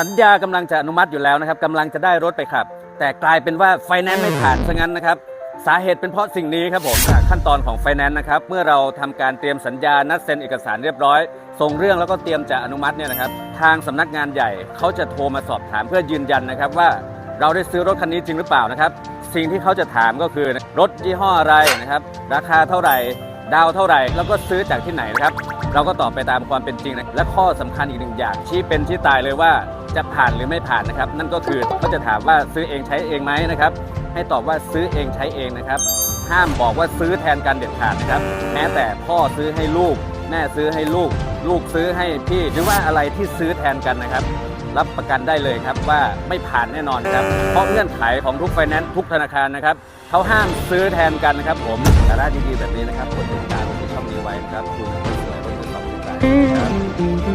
สัญญากำลังจะอนุมัติอยู่แล้วนะครับกำลังจะได้รถไปขับ แต่กลายเป็นว่าไฟแนนซ์ไม่ผ่านซะงั้นนะครับสาเหตุเป็นเพราะสิ่งนี้ครับผมจากขั้นตอนของไฟแนนซ์นะครับเมื่อเราทำการเตรียมสัญญานัดเซ็นเอกสารเรียบร้อย ส่งเรื่องแล้วก็เตรียมจะอนุมัติเนี่ยนะครับทางสำนักงานใหญ่เขาจะโทรมาสอบถามเพื่อยืนยันนะครับว่าเราได้ซื้อรถคันนี้จริงหรือเปล่านะครับ สิ่งที่เขาจะถามก็คือรถยี่ห้ออะไรนะครับ ราคาเท่าไหร่ดาวเท่าไหร่ แล้วก็ซื้อจากที่ไหนนะครับ เราก็ตอบไปตามความเป็นจริงนะและข้อสำคัญอีกหนึ่งอย่างชี้เป็นชี้ตายเลยว่า จะผ่านหรือไม่ผ่านนะครับ นั่นก็คือเขาจะถามว่าซื้อเองใช้เองไหมนะครับ ให้ตอบว่าซื้อเองใช้เองนะครับ ห้ามบอกว่าซื้อแทนกันเด็ดขาดนะครับ แม้แต่พ่อซื้อให้ลูก แม่ซื้อให้ลูก ลูกซื้อให้พี่หรือว่าอะไรที่ซื้อแทนกันนะครับ รับประกันได้เลยครับว่าไม่ผ่านแน่นอนครับ เพราะเงื่อนไขของทุกไฟแนนซ์ทุกธนาคารนะครับเขาห้ามซื้อแทนกันนะครับ ผมสาระดีๆแบบนี้นะครับกดติดตามที่ช่องนี้ไว้นะครับคุณสวยๆคนสองติดตาม